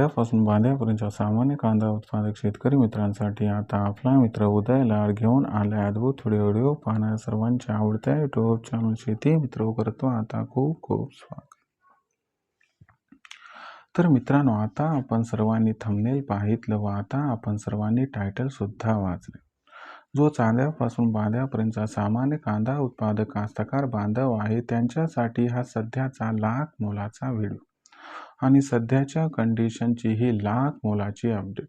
चांद्यापासून बांध्यापर्यंतच्या सामान्य कांदा उत्पादक शेतकरी मित्रांसाठी आता आपला मित्र उदय लाड घेऊन आला अद्भुत व्हिडिओ व्हिडिओ पाहणाऱ्या सर्वांच्या आवडत्या युट्यूब चॅनल शेती मित्र करतो. आता खूप खूप स्वागत. तर मित्रांनो आता आपण सर्वांनी थंबनेल पाहितलं व आता आपण सर्वांनी टायटल सुद्धा वाचले. जो चांद्यापासून बांध्यापर्यंतचा सामान्य कांदा उत्पादक कास्तकार बांधव आहे त्यांच्यासाठी हा सध्याचा लाख मोलाचा व्हिडिओ. आणि सध्याच्या कंडिशनची ही लाख मोलाची अपडेट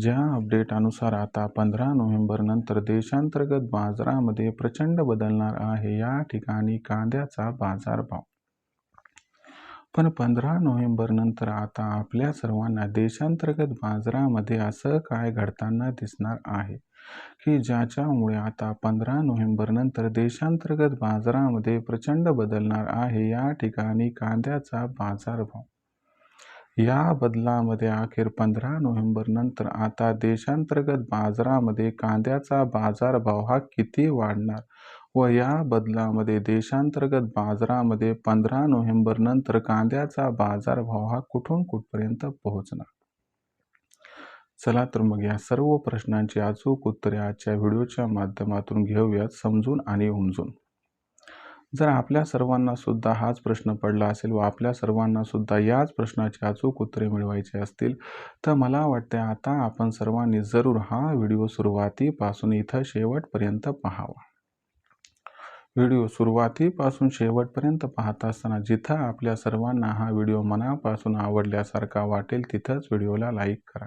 ज्या अपडेटनुसार आता पंधरा नोव्हेंबरनंतर देशांतर्गत बाजारामध्ये प्रचंड बदलणार आहे या ठिकाणी कांद्याचा बाजारभाव. पण पंधरा नोव्हेंबरनंतर आता आपल्या सर्वांना देशांतर्गत बाजारामध्ये असं काय घडताना दिसणार आहे? की ज्याच्यामुळे आता पंधरा नोव्हेंबरनंतर देशांतर्गत बाजारामध्ये प्रचंड बदलणार आहे या ठिकाणी कांद्याचा बाजारभाव. या बदलामध्ये अखेर पंधरा नोव्हेंबर नंतर आता देशांतर्गत बाजारामध्ये कांद्याचा बाजारभाव हा किती वाढणार? व या बदलामध्ये देशांतर्गत बाजारामध्ये पंधरा नोव्हेंबर नंतर कांद्याचा बाजारभाव हा कुठून कुठपर्यंत पोहोचणार? चला तर मग या सर्व प्रश्नांची अचूक उत्तरे आजच्या व्हिडिओच्या माध्यमातून घेऊयात समजून आणि उमजून. जर आपल्या सर्वांना सुद्धा हाच प्रश्न पडला असेल व आपल्या सर्वांना सुद्धा याच प्रश्नाची अचूक उत्तरे मिळवायची असतील तर मला वाटते आता आपण सर्वांनी जरूर हा व्हिडिओ सुरुवातीपासून इथं शेवटपर्यंत पाहावा. व्हिडिओ सुरुवातीपासून शेवटपर्यंत पाहत असताना जिथं आपल्या सर्वांना हा व्हिडिओ मनापासून आवडल्यासारखा वाटेल तिथंच व्हिडिओला लाईक करा.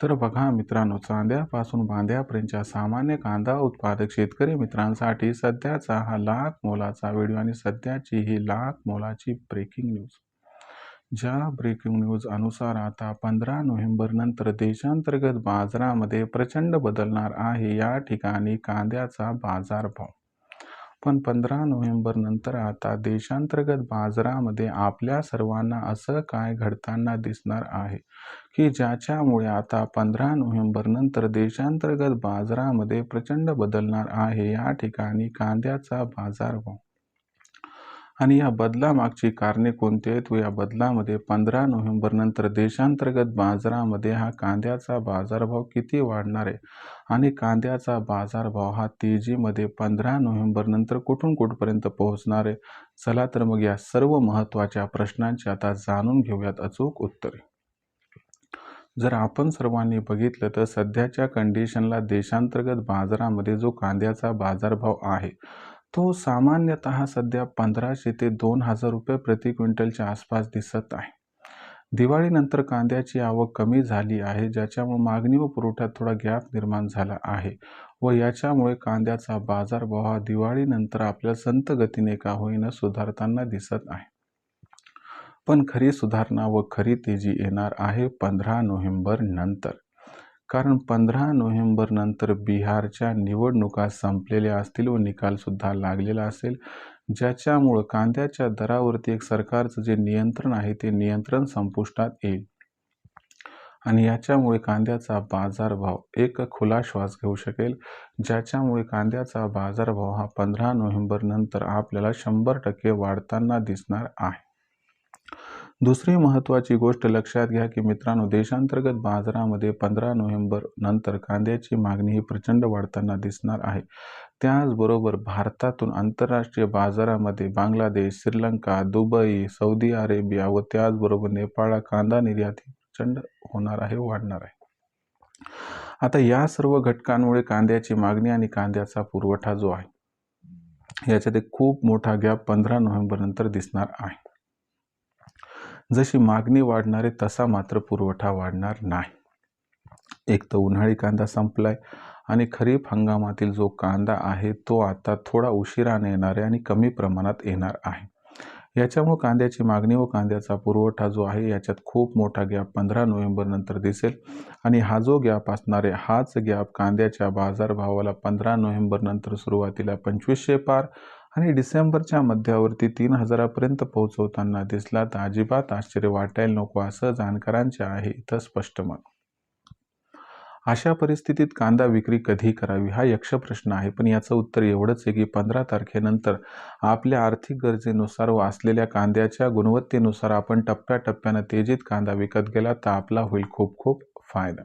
तर बघा मित्रांनो चांद्यापासून बांध्यापर्यंतच्या सामान्य कांदा उत्पादक शेतकरी मित्रांसाठी सध्याचा हा लाख मोलाचा व्हिडिओ आणि सध्याची ही लाख मोलाची ब्रेकिंग न्यूज ज्या ब्रेकिंग न्यूज अनुसार आता पंधरा नोव्हेंबर नंतर देशांतर्गत बाजारामध्ये प्रचंड बदलणार आहे. या ठिकाणी कांद्याचा बाजारभाव पण पंधरा नोव्हेंबरनंतर आता देशांतर्गत बाजारामध्ये आपल्या सर्वांना असं काय घडताना दिसणार आहे? की ज्याच्यामुळे आता पंधरा नोव्हेंबरनंतर देशांतर्गत बाजारामध्ये प्रचंड बदलणार आहे या ठिकाणी कांद्याचा बाजारभाव आणि या बदलामागची कारणे कोणती आहेत? व या बदलामध्ये पंधरा नोव्हेंबरनंतर देशांतर्गत बाजारामध्ये हा कांद्याचा बाजारभाव किती वाढणार आहे? आणि कांद्याचा बाजारभाव हा तेजीमध्ये पंधरा नोव्हेंबरनंतर कुठून कुठपर्यंत पोहोचणार आहे? चला तर मग या सर्व महत्त्वाच्या प्रश्नांची आता जाणून घेऊयात अचूक उत्तरे. जर आपण सर्वांनी बघितलं तर सध्याच्या कंडिशनला देशांतर्गत बाजारामध्ये जो कांद्याचा बाजारभाव आहे तो सामान्यतः सध्या पंधराशे ते दोन हजार रुपये प्रति क्विंटलच्या आसपास दिसत आहे. दिवाळीनंतर कांद्याची आवक कमी झाली आहे ज्याच्यामुळे मागणी व पुरवठ्यात थोडा गॅप निर्माण झाला आहे व याच्यामुळे कांद्याचा बाजारभाव हा दिवाळीनंतर आपल्या संत गतीने का होईना सुधारताना दिसत आहे. पण खरी सुधारणा व खरी तेजी येणार आहे पंधरा नोव्हेंबर नंतर. कारण पंधरा नोव्हेंबरनंतर बिहारच्या निवडणुका संपलेल्या असतील व निकालसुद्धा लागलेला असेल ज्याच्यामुळं कांद्याच्या दरावरती एक सरकारचं जे नियंत्रण आहे ते नियंत्रण संपुष्टात येईल. आणि याच्यामुळे कांद्याचा बाजारभाव एक खुला श्वास घेऊ शकेल ज्याच्यामुळे कांद्याचा बाजारभाव हा पंधरा नोव्हेंबरनंतर आपल्याला शंभर टक्के वाढताना दिसणार आहे. दुसरी महत्त्वाची गोष्ट लक्षात घ्या की मित्रांनो देशांतर्गत बाजारामध्ये पंधरा नोव्हेंबर नंतर कांद्याची मागणी ही प्रचंड वाढताना दिसणार आहे. त्याचबरोबर भारतातून आंतरराष्ट्रीय बाजारामध्ये Bangladesh Sri Lanka Dubai Saudi Arabia व त्याचबरोबर नेपाळला कांदा निर्यात ही प्रचंड होणार आहे वाढणार आहे. आता या सर्व घटकांमुळे कांद्याची मागणी आणि कांद्याचा पुरवठा जो आहे याच्यात एक खूप मोठा गॅप पंधरा नोव्हेंबर नंतर दिसणार आहे. जशी मागणी वाढणारे तसा मात्र पुरवठा वाढणार नाही. एक तर उन्हाळी कांदा संपलाय आणि खरीप हंगामातील जो कांदा आहे तो आता थोडा उशिराने येणार आहे आणि कमी प्रमाणात येणार आहे. याच्यामुळे कांद्याची मागणी व कांद्याचा पुरवठा जो आहे याच्यात खूप मोठा गॅप पंधरा नोव्हेंबरनंतर दिसेल. आणि हा जो गॅप असणार आहे हाच गॅप कांद्याच्या बाजारभावाला पंधरा नोव्हेंबरनंतर सुरुवातीला पंचवीसशे पार आणि डिसेंबरच्या मध्यावरती तीन हजारापर्यंत पोहोचवताना दिसला तर अजिबात आश्चर्य वाटायला नको असं जाणकारांचे आहे इथं स्पष्ट मत. अशा परिस्थितीत कांदा विक्री कधी करावी हा यक्ष प्रश्न आहे पण याचं उत्तर एवढंच आहे की पंधरा तारखेनंतर आपल्या आर्थिक गरजेनुसार व असलेल्या कांद्याच्या गुणवत्तेनुसार आपण टप्प्याटप्प्यानं तेजीत कांदा विकत गेला तर आपला होईल खूप खूप फायदा.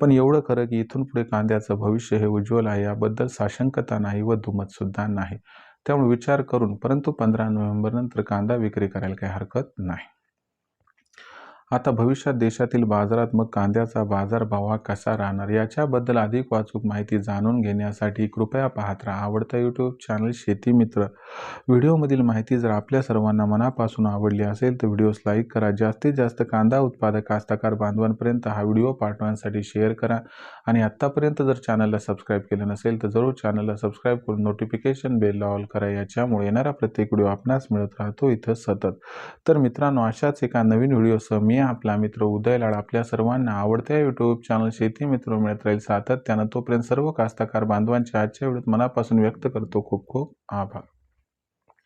पण एवढं खरं की इथून पुढे कांद्याचं भविष्य हे उज्ज्वल आहे याबद्दल साशंकता नाही व दुमतसुद्धा नाही. त्यामुळे विचार करून परंतु पंधरा नोव्हेंबरनंतर कांदा विक्री करायला काही हरकत नाही. आता भविष्यात देशातील बाजारात मग कांद्याचा बाजारभाव हा कसा राहणार? याच्याबद्दल अधिक वाचूक माहिती जाणून घेण्यासाठी कृपया पाहत राहा. आवडता यूट्यूब चॅनल शेती मित्र. व्हिडिओमधील माहिती जर आपल्या सर्वांना मनापासून आवडली असेल तर व्हिडिओस लाईक करा. जास्तीत जास्त कांदा उत्पादक कास्तकार बांधवांपर्यंत हा व्हिडिओ पाठवण्यासाठी शेअर करा. आणि आत्तापर्यंत जर चॅनलला सबस्क्राईब केलं नसेल तर जरूर चॅनलला सबस्क्राईब करून नोटिफिकेशन बेलला ऑल करा. याच्यामुळे येणारा प्रत्येक व्हिडिओ आपणास मिळत राहतो. इथं सतत. तर मित्रांनो अशाच एका नवीन व्हिडिओसह मी आपला मित्र उदय लाड आपल्या सर्वांना आवडत्या यूट्यूब चॅनल शेती मित्र मिळत राहील सातत्यानं तोपर्यंत सर्व कास्तकार बांधवांच्या आजच्या वेळेत मनापासून व्यक्त करतो खूप खूप आभार.